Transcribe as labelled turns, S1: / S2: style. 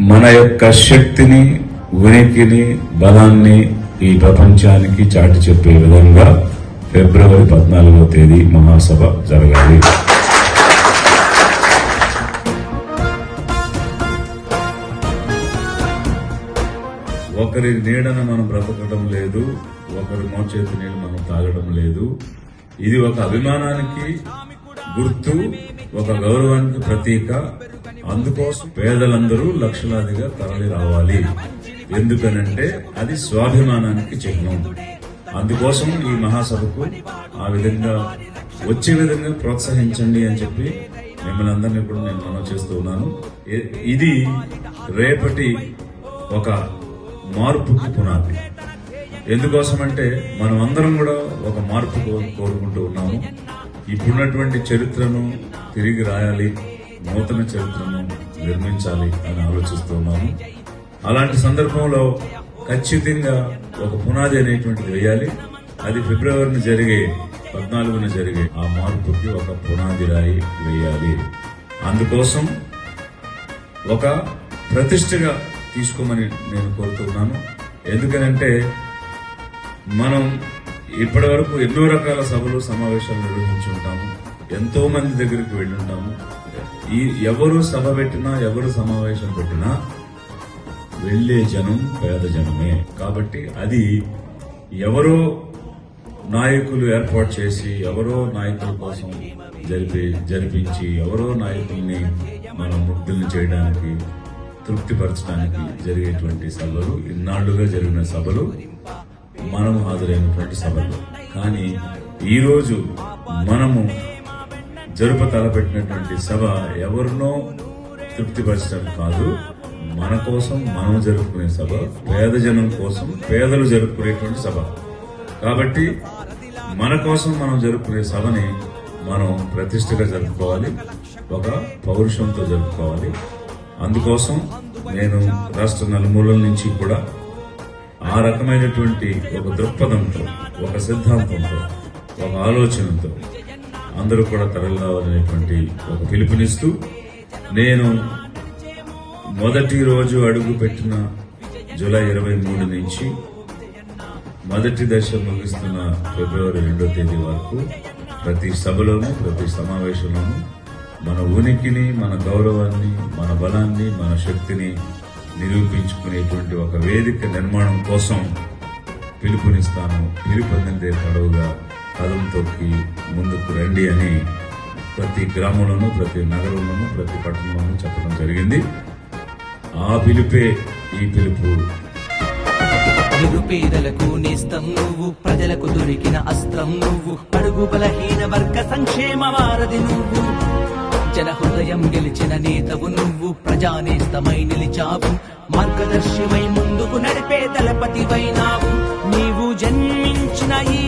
S1: మన యొక్క శక్తిని ఉనికిని బలాన్ని ఈ ప్రపంచానికి చాటి చెప్పే విధంగా ఫిబ్రవరి పద్నాలుగవ తేదీ మహాసభ జరగాలి. ఒకరి నీడన మనం బ్రతకడం లేదు ఒకరి మోచేతి నీళ్ళు మనం తాగడం లేదు. ఇది ఒక అభిమానానికి గుర్తు ఒక గౌరవానికి ప్రతీక. అందుకోసం పేదలందరూ లక్షలాదిగా తరలి రావాలి. ఎందుకనంటే అది స్వాభిమానానికి చిహ్నం. అందుకోసం ఈ మహాసభకు ఆ విధంగా వచ్చే విధంగా ప్రోత్సహించండి అని చెప్పి మిమ్మల్ని అందరినీ కూడా నేను మనం చేస్తూ ఉన్నాను. ఇది రేపటి ఒక మార్పుకు పునాది. ఎందుకోసమంటే మనం అందరం కూడా ఒక మార్పు కో- కోరుకుంటూ ఉన్నాము. ఇప్పుడున్నటువంటి చరిత్రను తిరిగి రాయాలి. నూతన చరిత్రను నిర్మించాలి అని ఆలోచిస్తున్నాము అలాంటి సందర్భంలో ఖచ్చితంగా ఒక పునాది అనేటువంటిది వేయాలి. అది ఫిబ్రవరిని జరిగే పద్నాలుగున జరిగే ఆ మార్పుకి ఒక పునాది రాయి వేయాలి. అందుకోసం ఒక ప్రతిష్టగా తీసుకోమని నేను కోరుతున్నాను. ఎందుకనంటే మనం ఇప్పటి వరకు ఎన్నో రకాల సభలు సమావేశాలు నిర్వహించి ఉంటాము ఎంతో మంది దగ్గరికి వెళ్ళి ఉంటాము ఈ ఎవరు సభ పెట్టినా ఎవరు సమావేశం పెట్టినా వెళ్ళే జనం పేద జనమే. కాబట్టి అది ఎవరో నాయకులు ఏర్పాటు చేసి ఎవరో నాయకుల కోసం జరిపి జరిపించి ఎవరో నాయకుల్ని మనం ముగ్ధుల్ని చేయడానికి తృప్తిపరచడానికి జరిగేటువంటి సభలు ఇన్నాళ్ళుగా జరిగిన సభలు మనం హాజరైనటువంటి సభలు. కానీ ఈ రోజు మనము జరుప తలపెట్టినటువంటి సభ ఎవరినో తృప్తిపరచడం కాదు. మన కోసం మనం జరుపుకునే సభ పేద జనం కోసం పేదలు జరుపుకునేటువంటి సభ. కాబట్టి మన కోసం మనం జరుపుకునే సభని మనం ప్రతిష్టగా జరుపుకోవాలి ఒక పౌరుషంతో జరుపుకోవాలి. అందుకోసం నేను రాష్ట్ర నలుమూలల నుంచి కూడా ఆ రకమైనటువంటి ఒక దృక్పథంతో ఒక సిద్ధాంతంతో ఒక ఆలోచనతో అందరూ కూడా తరలి రావాలనేటువంటి ఒక పిలుపునిస్తూ నేను మొదటి రోజు అడుగు పెట్టిన జూలై ఇరవై మూడు నుంచి మొదటి దశ ముగిస్తున్న ఫిబ్రవరి రెండో తేదీ వరకు ప్రతి సభలోనూ ప్రతి సమావేశంలోనూ మన ఉనికిని మన గౌరవాన్ని మన బలాన్ని మన శక్తిని నిరూపించుకునేటువంటి ఒక వేదిక నిర్మాణం కోసం పిలుపునిస్తాను. పిలుపొందిందే పడవుగా కదం తొక్కి ముందుకు రండి అని ప్రతి గ్రామంలోనూ ప్రతి నగరంలోనూ ప్రతి పట్టణంలోనూ చెప్పడం జరిగింది. ఆ పిలుపే ఈ పిలుపు.
S2: నిరుపేదలకు నేస్తం నువ్వు ప్రజలకు దొరికిన అస్త్రం నువ్వు అడుగు బలహీన వర్గ సంక్షేమ వారధి నువ్వు. జన హృదయం గెలిచిన నేతవు నువ్వు ప్రజానేస్తమై నిలిచావు. మార్గదర్శివై ముందుకు నడిపే దళపతివైనావు నీవు జన్మించిన ఈ